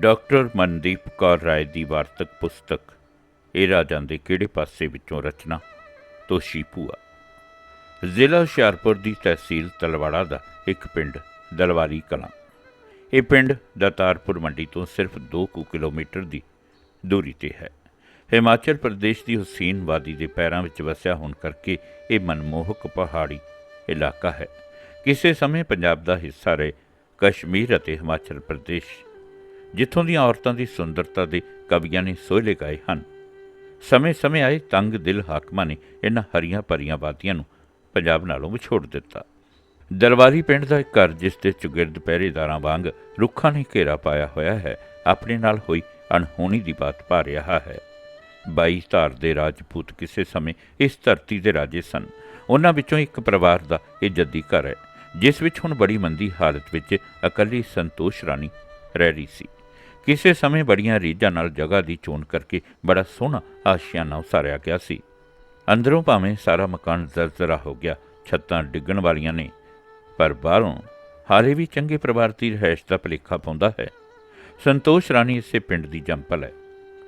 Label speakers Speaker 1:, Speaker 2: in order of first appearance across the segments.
Speaker 1: Doctor Mandeep Kaur Rai ਦੀ ਵਾਰਤਕ ਪੁਸਤਕ, ਇਹ ਰਾਜਾਂ ਦੇ ਕਿਹੜੇ ਪਾਸੇ ਵਿੱਚੋਂ ਰਚਨਾ? ਤੋਸ਼ੀ ਭੂਆ। ਜ਼ਿਲ੍ਹਾ ਹੁਸ਼ਿਆਰਪੁਰ ਦੀ ਤਹਿਸੀਲ ਤਲਵਾੜਾ ਦਾ ਇੱਕ ਪਿੰਡ, ਦਲਵਾਰੀ ਕਲਾਂ। ਇਹ ਪਿੰਡ ਦਾਤਾਰਪੁਰ ਮੰਡੀ ਤੋਂ ਸਿਰਫ 2 ਕੁ ਕਿਲੋਮੀਟਰ ਦੀ ਦੂਰੀ ਤੇ ਹੈ। ਹਿਮਾਚਲ ਪ੍ਰਦੇਸ਼ ਦੀ ਹੁਸੈਨ ਵਾਦੀ ਦੇ ਪੈਰਾਂ ਵਿੱਚ ਵਸਿਆ ਹੋਣ ਕਰਕੇ ਇਹ ਮਨਮੋਹਕ ਪਹਾੜੀ ਇਲਾਕਾ ਹੈ। ਕਿਸੇ ਸਮੇਂ ਪੰਜਾਬ ਦਾ ਹਿੱਸਾ ਰਹੇ ਕਸ਼ਮੀਰ ਅਤੇ ਹਿਮਾਚਲ ਪ੍ਰਦੇਸ਼ ਜਿੱਥੋਂ ਦੀਆਂ ਔਰਤਾਂ ਦੀ ਸੁੰਦਰਤਾ ਦੇ ਕਵੀਆਂ ਨੇ ਸੋਹਲੇ ਗਾਏ ਹਨ। ਸਮੇਂ-ਸਮੇਂ ਆਏ ਤੰਗ ਦਿਲ ਹਾਕਮਾਂ ਨੇ ਇਹਨਾਂ ਹਰੀਆਂ ਭਰੀਆਂ ਬਾਤੀਆਂ ਨੂੰ ਪੰਜਾਬ ਨਾਲੋਂ ਵਿਛੋੜ ਦਿੱਤਾ। ਦਰਬਾਰੀ ਪਿੰਡ ਦਾ ਇੱਕ ਘਰ ਜਿਸ ਦੇ ਚੁਗਿਰਦ ਪਹਿਰੇਦਾਰਾਂ ਵਾਂਗ ਰੁੱਖਾਂ ਨੇ ਘੇਰਾ ਪਾਇਆ ਹੋਇਆ ਹੈ, ਆਪਣੇ ਨਾਲ ਹੋਈ ਅਣਹੋਣੀ ਦੀ ਬਾਤ ਪਾ ਰਿਹਾ ਹੈ। ਬਾਈ ਧਾਰ ਦੇ ਰਾਜਪੂਤ ਕਿਸੇ ਸਮੇਂ ਇਸ ਧਰਤੀ ਦੇ ਰਾਜੇ ਸਨ। ਉਹਨਾਂ ਵਿੱਚੋਂ ਇੱਕ ਪਰਿਵਾਰ ਦਾ ਇਹ ਜੱਦੀ ਘਰ ਹੈ, ਜਿਸ ਵਿੱਚ ਹੁਣ ਬੜੀ ਮੰਦੀ ਹਾਲਤ ਵਿੱਚ ਇਕੱਲੀ ਸੰਤੋਸ਼ ਰਾਣੀ ਰਹਿ ਰਹੀ ਸੀ। ਕਿਸੇ ਸਮੇਂ ਬੜੀਆਂ ਰੀਝਾਂ ਨਾਲ ਜਗ੍ਹਾ ਦੀ ਚੋਣ ਕਰਕੇ ਬੜਾ ਸੋਹਣਾ ਆਸ਼ਿਆਨਾ ਉਸਾਰਿਆ ਗਿਆ ਸੀ। ਅੰਦਰੋਂ ਭਾਵੇਂ ਸਾਰਾ ਮਕਾਨ ਜ਼ਰਜ਼ਰਾ ਹੋ ਗਿਆ, ਛੱਤਾਂ ਡਿੱਗਣ ਵਾਲੀਆਂ ਨੇ, ਪਰ ਬਾਹਰੋਂ ਹਾਲੇ ਵੀ ਚੰਗੇ ਪਰਿਵਾਰ ਦੀ ਰਹਿਸ਼ ਦਾ ਭਲੇਖਾ ਪਾਉਂਦਾ ਹੈ। ਸੰਤੋਸ਼ ਰਾਣੀ ਇਸੇ ਪਿੰਡ ਦੀ ਜੰਪਲ ਹੈ।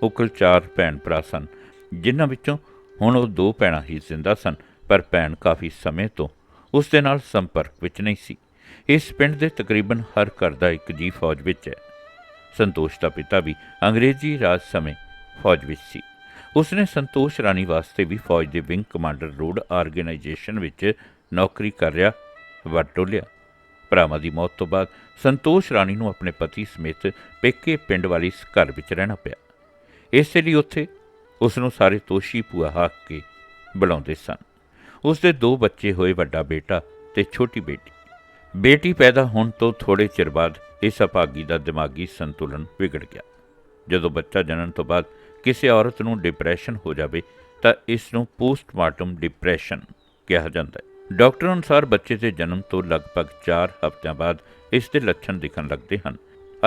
Speaker 1: ਉਹ ਕੁੱਲ ਚਾਰ ਭੈਣ ਭਰਾ ਸਨ, ਜਿਨ੍ਹਾਂ ਵਿੱਚੋਂ ਹੁਣ ਉਹ ਦੋ ਭੈਣਾਂ ਹੀ ਜ਼ਿੰਦਾ ਸਨ, ਪਰ ਭੈਣ ਕਾਫੀ ਸਮੇਂ ਤੋਂ ਉਸ ਦੇ ਨਾਲ ਸੰਪਰਕ ਵਿੱਚ ਨਹੀਂ ਸੀ। ਇਸ ਪਿੰਡ ਦੇ ਤਕਰੀਬਨ ਹਰ ਘਰ ਦਾ ਇੱਕ ਜੀ ਫੌਜ ਵਿੱਚ ਹੈ। ਸੰਤੋਸ਼ ਦਾ ਪਿਤਾ ਵੀ ਅੰਗਰੇਜ਼ੀ ਰਾਜ ਸਮੇਂ ਫੌਜ ਵਿੱਚ ਸੀ। ਉਸਨੇ ਸੰਤੋਸ਼ ਰਾਣੀ ਵਾਸਤੇ ਵੀ ਫੌਜ ਦੇ ਵਿੰਗ ਕਮਾਂਡਰ ਰੋਡ ਆਰਗੇਨਾਈਜੇਸ਼ਨ ਵਿੱਚ ਨੌਕਰੀ ਕਰ ਰਿਹਾ ਵਟੋਲਿਆ ਭਰਾਵਾਂ ਦੀ ਮੌਤ ਤੋਂ ਬਾਅਦ ਸੰਤੋਸ਼ ਰਾਣੀ ਨੂੰ ਆਪਣੇ ਪਤੀ ਸਮੇਤ ਪੇਕੇ ਪਿੰਡ ਵਾਲੀ ਇਸ ਘਰ ਵਿੱਚ ਰਹਿਣਾ ਪਿਆ। ਇਸੇ ਲਈ ਉੱਥੇ ਉਸ ਨੂੰ ਸਾਰੇ ਤੋਸ਼ੀ ਭੂਆ ਹਾਕ ਕੇ ਬੁਲਾਉਂਦੇ ਸਨ। ਉਸ ਦੇ ਦੋ ਬੱਚੇ ਹੋਏ ਵੱਡਾ ਬੇਟਾ ਤੇ ਛੋਟੀ ਬੇਟੀ। ਬੇਟੀ ਪੈਦਾ ਹੋਣ ਤੋਂ ਥੋੜੇ ਚਿਰ ਬਾਅਦ ਇਸ ਅਭਾਗੀ ਦਾ ਦਿਮਾਗੀ ਸੰਤੁਲਨ ਵਿਗੜ ਗਿਆ। ਜਦੋਂ ਬੱਚਾ ਜਨਨ ਤੋਂ ਬਾਅਦ ਕਿਸੇ ਔਰਤ ਨੂੰ ਡਿਪਰੈਸ਼ਨ ਹੋ ਜਾਵੇ, ਤਾਂ ਇਸ ਨੂੰ ਪੋਸਟਮਾਰਟਮ ਡਿਪਰੈਸ਼ਨ ਕਿਹਾ ਜਾਂਦਾ ਹੈ। ਡਾਕਟਰ ਅਨੁਸਾਰ ਬੱਚੇ ਦੇ ਜਨਮ ਤੋਂ ਲਗਭਗ 4 ਹਫ਼ਤਿਆਂ ਬਾਅਦ ਇਸ ਦੇ ਲੱਛਣ ਦਿਖਣ ਲੱਗਦੇ ਹਨ।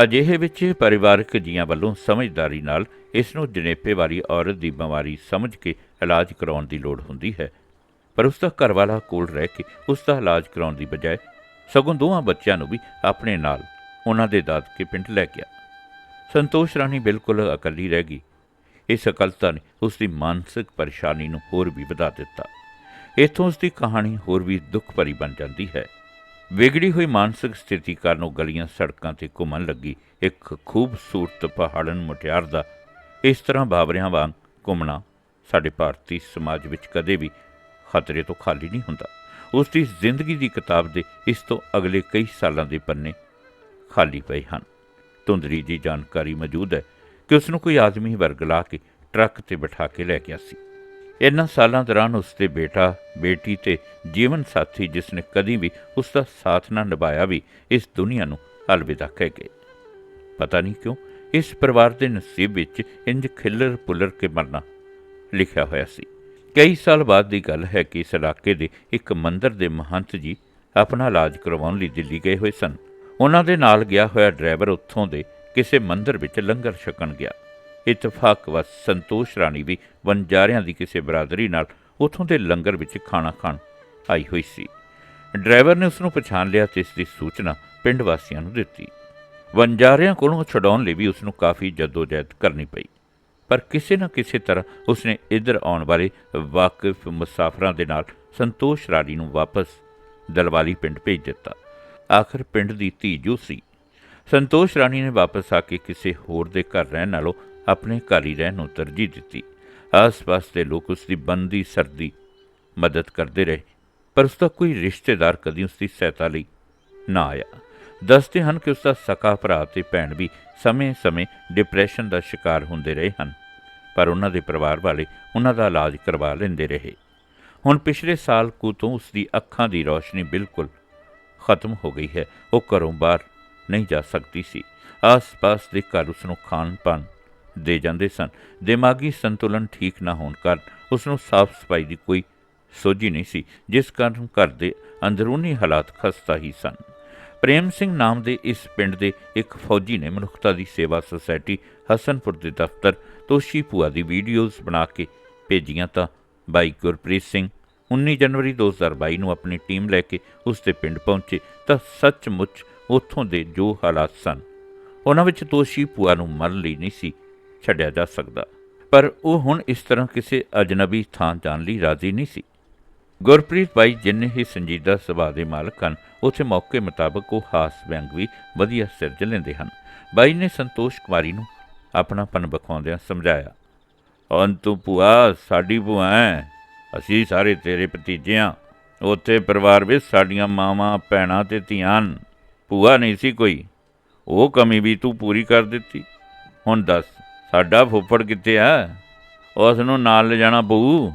Speaker 1: ਅਜਿਹੇ ਵਿੱਚ ਪਰਿਵਾਰਕ ਜੀਆਂ ਵੱਲੋਂ ਸਮਝਦਾਰੀ ਨਾਲ ਇਸ ਨੂੰ ਜਨੇਪੇ ਵਾਲੀ ਔਰਤ ਦੀ ਬਿਮਾਰੀ ਸਮਝ ਕੇ ਇਲਾਜ ਕਰਾਉਣ ਦੀ ਲੋੜ ਹੁੰਦੀ ਹੈ। ਪਰ ਉਸ ਦਾ ਘਰਵਾਲਾ ਕੋਲ ਰਹਿ ਕੇ ਉਸ ਦਾ ਇਲਾਜ ਕਰਾਉਣ ਦੀ ਬਜਾਏ ਸਗੋਂ ਦੋਹਾਂ ਬੱਚਿਆਂ ਨੂੰ ਵੀ ਆਪਣੇ ਨਾਲ ਉਹਨਾਂ ਦੇ ਦਾਦਕੇ ਪਿੰਡ ਲੈ ਗਿਆ। ਸੰਤੋਸ਼ ਰਾਣੀ ਬਿਲਕੁਲ ਇਕੱਲੀ ਰਹਿ ਗਈ। ਇਸ ਅਕਲਤਾ ਨੇ ਉਸ ਦੀ ਮਾਨਸਿਕ ਪਰੇਸ਼ਾਨੀ ਨੂੰ ਹੋਰ ਵੀ ਵਧਾ ਦਿੱਤਾ। ਇੱਥੋਂ ਉਸ ਦੀ ਕਹਾਣੀ ਹੋਰ ਵੀ ਦੁੱਖ ਭਰੀ ਬਣ ਜਾਂਦੀ ਹੈ। ਵਿਗੜੀ ਹੋਈ ਮਾਨਸਿਕ ਸਥਿਤੀ ਕਾਰਨ ਉਹ ਗਲੀਆਂ ਸੜਕਾਂ ਤੇ ਘੁੰਮਣ ਲੱਗੀ। ਇੱਕ ਖੂਬਸੂਰਤ ਪਹਾੜਨ ਮੁਟਿਆਰ ਦਾ ਇਸ ਤਰ੍ਹਾਂ ਬਾਬਰਿਆਂ ਵਾਂਗ ਘੁੰਮਣਾ ਸਾਡੇ ਭਾਰਤੀ ਸਮਾਜ ਵਿੱਚ ਕਦੇ ਵੀ ਖਤਰੇ ਤੋਂ ਖਾਲੀ ਨਹੀਂ ਹੁੰਦਾ। ਉਸ ਦੀ ਜ਼ਿੰਦਗੀ ਦੀ ਕਿਤਾਬ ਦੇ ਇਸ ਤੋਂ ਅਗਲੇ ਕਈ ਸਾਲਾਂ ਦੇ ਪੰਨੇ ਖਾਲੀ ਪਏ ਹਨ। ਧੁੰਦਰੀ ਦੀ ਜਾਣਕਾਰੀ ਮੌਜੂਦ ਹੈ ਕਿ ਉਸ ਨੂੰ ਕੋਈ ਆਦਮੀ ਵਰਗਲਾ ਕੇ ਟਰੱਕ ਤੇ ਬਿਠਾ ਕੇ ਲੈ ਗਿਆ ਸੀ। ਇਨ੍ਹਾਂ ਸਾਲਾਂ ਦੌਰਾਨ ਉਸ ਦੇ ਬੇਟਾ, ਬੇਟੀ ਤੇ ਜੀਵਨ ਸਾਥੀ ਜਿਸ ਨੇ ਕਦੀ ਵੀ ਉਸ ਦਾ ਸਾਥ ਨਾ ਨਿਭਾਇਆ ਵੀ ਇਸ ਦੁਨੀਆ ਨੂੰ ਅਲਵਿਦਾ ਕਹਿ ਗਏ। ਪਤਾ ਨਹੀਂ ਕਿਉਂ ਇਸ ਪਰਿਵਾਰ ਦੇ ਨਸੀਬ ਵਿੱਚ ਇੰਜ ਖਿੱਲਰ ਪੁਲਰ ਕੇ ਮਰਨਾ ਲਿਖਿਆ ਹੋਇਆ ਸੀ। ਕਈ ਸਾਲ ਬਾਅਦ ਦੀ ਗੱਲ ਹੈ ਕਿ ਇਸ ਇਲਾਕੇ ਦੇ ਇੱਕ ਮੰਦਰ ਦੇ ਮਹੰਤ ਜੀ ਆਪਣਾ ਇਲਾਜ ਕਰਵਾਉਣ ਲਈ ਦਿੱਲੀ ਗਏ ਹੋਏ ਸਨ। ਉਹਨਾਂ ਦੇ ਨਾਲ ਗਿਆ ਹੋਇਆ ਡਰਾਈਵਰ ਉੱਥੋਂ ਦੇ ਕਿਸੇ ਮੰਦਰ ਵਿੱਚ ਲੰਗਰ ਛਕਣ ਗਿਆ। ਇਤਫਾਕ ਵਸ ਸੰਤੋਸ਼ ਰਾਣੀ ਵੀ ਵਣਜਾਰਿਆਂ ਦੀ ਕਿਸੇ ਬਰਾਦਰੀ ਨਾਲ ਉੱਥੋਂ ਦੇ ਲੰਗਰ ਵਿੱਚ ਖਾਣਾ ਖਾਣ ਆਈ ਹੋਈ ਸੀ। ਡਰਾਈਵਰ ਨੇ ਉਸ ਨੂੰ ਪਛਾਣ ਲਿਆ ਤੇ ਇਸ ਦੀ ਸੂਚਨਾ ਪਿੰਡ ਵਾਸੀਆਂ ਨੂੰ ਦਿੱਤੀ। ਵਣਜਾਰਿਆਂ ਕੋਲੋਂ ਛਡਾਉਣ ਲਈ ਵੀ ਉਸ ਨੂੰ ਕਾਫੀ ਜਦੋਜਹਿਦ ਕਰਨੀ ਪਈ। ਪਰ ਕਿਸੇ ਨਾ ਕਿਸੇ ਤਰ੍ਹਾਂ ਉਸਨੇ ਇੱਧਰ ਆਉਣ ਵਾਲੇ ਵਾਕਿਫ ਮੁਸਾਫਰਾਂ ਦੇ ਨਾਲ ਸੰਤੋਸ਼ ਰਾਣੀ ਨੂੰ ਵਾਪਸ ਦਲਵਾਲੀ ਪਿੰਡ ਭੇਜ ਦਿੱਤਾ। ਆਖਰ ਪਿੰਡ ਦੀ ਧੀ ਜੋ ਸੀ ਸੰਤੋਸ਼ ਰਾਣੀ ਨੇ ਵਾਪਸ ਆ ਕੇ ਕਿਸੇ ਹੋਰ ਦੇ ਘਰ ਰਹਿਣ ਨਾਲੋਂ ਆਪਣੇ ਘਰ ਹੀ ਰਹਿਣ ਨੂੰ ਤਰਜੀਹ ਦਿੱਤੀ। ਆਸ-ਪਾਸ ਦੇ ਲੋਕ ਉਸ ਦੀ ਬੰਦੀ ਸਰਦੀ ਮਦਦ ਕਰਦੇ ਰਹੇ, ਪਰ ਉਸ ਦਾ ਕੋਈ ਰਿਸ਼ਤੇਦਾਰ ਕਦੀ ਉਸ ਦੀ ਸਹਾਇਤਾ ਲਈ ਨਾ ਆਇਆ। ਦੱਸਦੇ ਹਨ ਕਿ ਉਸ ਦਾ ਸਕਾ ਭਰਾ ਤੇ ਭੈਣ ਵੀ ਸਮੇਂ-ਸਮੇਂ ਡਿਪਰੈਸ਼ਨ ਦਾ ਸ਼ਿਕਾਰ ਹੁੰਦੇ ਰਹੇ ਹਨ, ਪਰ ਉਹਨਾਂ ਦੇ ਪਰਿਵਾਰ ਵਾਲੇ ਉਹਨਾਂ ਦਾ ਇਲਾਜ ਕਰਵਾ ਲੈਂਦੇ ਰਹੇ। ਹੁਣ ਪਿਛਲੇ ਸਾਲ ਕੁ ਤੋਂ ਉਸ ਦੀ ਅੱਖਾਂ ਦੀ ਰੋਸ਼ਨੀ ਬਿਲਕੁਲ ਖਤਮ ਹੋ ਗਈ ਹੈ। ਉਹ ਘਰੋਂ ਬਾਹਰ ਨਹੀਂ ਜਾ ਸਕਦੀ ਸੀ। ਆਸ-ਪਾਸ ਦੇ ਘਰ ਉਸ ਨੂੰ ਖਾਣ-ਪਾਨ ਦੇ ਜਾਂਦੇ ਸਨ। ਦਿਮਾਗੀ ਸੰਤੁਲਨ ਠੀਕ ਨਾ ਹੋਣ ਕਾਰਨ ਉਸ ਨੂੰ ਸਾਫ਼ ਸਫ਼ਾਈ ਦੀ ਕੋਈ ਸੋਝੀ ਨਹੀਂ ਸੀ, ਜਿਸ ਕਾਰਨ ਘਰ ਦੇ ਅੰਦਰੂਨੀ ਹਾਲਾਤ ਖਸਤਾ ਹੀ ਸਨ। ਪ੍ਰੇਮ ਸਿੰਘ ਨਾਮ ਦੇ ਇਸ ਪਿੰਡ ਦੇ ਇੱਕ ਫੌਜੀ ਨੇ ਮਨੁੱਖਤਾ ਦੀ ਸੇਵਾ ਸੁਸਾਇਟੀ ਹਸਨਪੁਰ ਦੇ ਦਫ਼ਤਰ ਤੋਸ਼ੀ ਭੂਆ ਦੀ ਵੀਡੀਓਜ਼ ਬਣਾ ਕੇ ਭੇਜੀਆਂ ਤਾਂ ਬਾਈ ਗੁਰਪ੍ਰੀਤ ਸਿੰਘ 19 ਜਨਵਰੀ 2022 ਨੂੰ ਆਪਣੀ ਟੀਮ ਲੈ ਕੇ ਉਸ ਦੇ ਪਿੰਡ ਪਹੁੰਚੇ ਤਾਂ ਸੱਚਮੁੱਚ ਉੱਥੋਂ ਦੇ ਜੋ ਹਾਲਾਤ ਸਨ, ਉਹਨਾਂ ਵਿੱਚ ਦੋਸ਼ੀ ਭੂਆ ਨੂੰ ਮਰਨ ਲਈ ਨਹੀਂ ਸੀ ਛੱਡਿਆ ਜਾ ਸਕਦਾ, ਪਰ ਉਹ ਹੁਣ ਇਸ ਤਰ੍ਹਾਂ ਕਿਸੇ ਅਜਨਬੀ ਥਾਂ ਜਾਣ ਲਈ ਰਾਜ਼ੀ ਨਹੀਂ ਸੀ। ਗੁਰਪ੍ਰੀਤ ਬਾਈ ਜਿੰਨੇ ਹੀ ਸੰਜੀਦਾ ਸੁਭਾਅ ਦੇ ਮਾਲਕ ਹਨ, ਉਥੇ ਮੌਕੇ ਮੁਤਾਬਕ ਉਹ ਹਾਸ ਵਿਅੰਗ ਵੀ ਵਧੀਆ ਸਿਰਜ ਲੈਂਦੇ ਹਨ। ਬਾਈ ਨੇ ਸੰਤੋਸ਼ ਕੁਮਾਰੀ ਨੂੰ ਆਪਣਾ ਪਨ ਵਿਖਾਉਂਦਿਆਂ ਸਮਝਾਇਆ ਹੁਣ ਤੂੰ ਭੂਆ, ਸਾਡੀ ਭੂਆ ਅਸੀਂ ਸਾਰੇ ਤੇਰੇ ਭਤੀਜੇ ਹਾਂ ਉੱਥੇ ਪਰਿਵਾਰ ਵਿੱਚ ਸਾਡੀਆਂ ਮਾਵਾਂ, ਭੈਣਾਂ ਤੇ ਧੀਆਂ ਭੂਆ ਨਹੀਂ ਸੀ ਕੋਈ। ਉਹ ਕਮੀ ਵੀ ਤੂੰ ਪੂਰੀ ਕਰ ਦਿੱਤੀ। ਹੁਣ ਦੱਸ, ਸਾਡਾ ਫੁੱਫੜ ਕਿੱਥੇ ਆ? ਉਸ ਨੂੰ ਨਾਲ ਲਿਜਾਣਾ ਪਊ?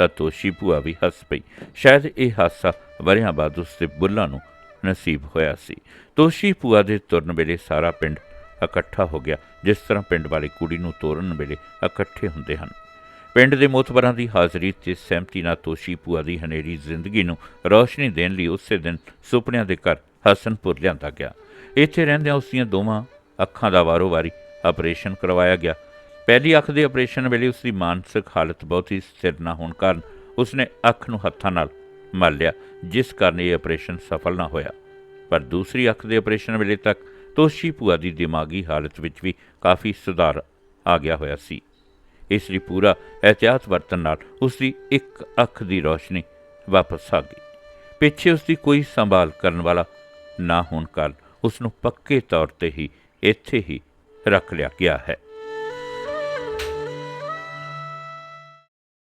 Speaker 1: ਤਾਂ ਤੋਸ਼ੀ ਭੂਆ ਵੀ ਹੱਸ ਪਈ। ਸ਼ਾਇਦ ਇਹ ਹਾਸਾ ਵਰਿਆਂ ਬਾਅਦ ਉਸ ਦੇ ਬੁੱਲਾਂ ਨੂੰ ਨਸੀਬ ਹੋਇਆ ਸੀ। ਤੋਸ਼ੀ ਭੂਆ ਦੇ ਤੁਰਨ ਵੇਲੇ ਸਾਰਾ ਪਿੰਡ ਇਕੱਠਾ ਹੋ ਗਿਆ, ਜਿਸ ਤਰ੍ਹਾਂ ਪਿੰਡ ਵਾਲੇ ਕੁੜੀ ਨੂੰ ਤੋਰਨ ਵੇਲੇ ਇਕੱਠੇ ਹੁੰਦੇ ਹਨ। ਪਿੰਡ ਦੇ ਮੋਤਬਰਾਂ ਦੀ ਹਾਜ਼ਰੀ ਤੇ ਸਹਿਮਤੀ ਨਾਲ ਤੋਸ਼ੀ ਭੂਆ ਦੀ ਹਨੇਰੀ ਜ਼ਿੰਦਗੀ ਨੂੰ ਰੌਸ਼ਨੀ ਦੇਣ ਲਈ ਉਸੇ ਦਿਨ ਸੁਪਨਿਆਂ ਦੇ ਘਰ ਹਸਨਪੁਰ ਲਿਆਂਦਾ ਗਿਆ। ਇੱਥੇ ਰਹਿੰਦਿਆਂ ਉਸ ਦੀਆਂ ਦੋਵਾਂ ਅੱਖਾਂ ਦਾ ਵਾਰੋ-ਵਾਰੀ ਆਪਰੇਸ਼ਨ ਕਰਵਾਇਆ ਗਿਆ ਪਹਿਲੀ ਅੱਖ ਦੇ ਆਪਰੇਸ਼ਨ ਵੇਲੇ ਉਸ ਦੀ ਮਾਨਸਿਕ ਹਾਲਤ ਬਹੁਤ ਹੀ ਸਥਿਰ ਨਾ ਹੋਣ ਕਾਰਨ ਉਸਨੇ ਅੱਖ ਨੂੰ ਹੱਥਾਂ ਨਾਲ ਮਲ ਲਿਆ, ਜਿਸ ਕਾਰਨ ਇਹ ਆਪਰੇਸ਼ਨ ਸਫਲ ਨਾ ਹੋਇਆ। ਪਰ ਦੂਸਰੀ ਅੱਖ ਦੇ ਆਪਰੇਸ਼ਨ ਵੇਲੇ ਤੱਕ ਤੋਸ਼ੀ ਭੂਆ ਦੀ ਦਿਮਾਗੀ ਹਾਲਤ ਵਿੱਚ ਵੀ ਕਾਫੀ ਸੁਧਾਰ ਆ ਗਿਆ ਹੋਇਆ ਸੀ। ਇਸ ਲਈ ਪੂਰਾ ਇhtiyਾਤ ਵਰਤਣ ਨਾਲ ਉਸ ਦੀ ਇੱਕ ਅੱਖ ਦੀ ਰੋਸ਼ਨੀ ਵਾਪਸ ਆ ਗਈ। ਪਿੱਛੇ ਉਸ ਦੀ ਕੋਈ ਸੰਭਾਲ ਕਰਨ ਵਾਲਾ ਨਾ ਹੋਣ ਕਾਰਨ ਉਸ ਨੂੰ ਪੱਕੇ ਤੌਰ ਤੇ ਹੀ ਇੱਥੇ ਹੀ ਰੱਖ ਲਿਆ ਗਿਆ ਹੈ।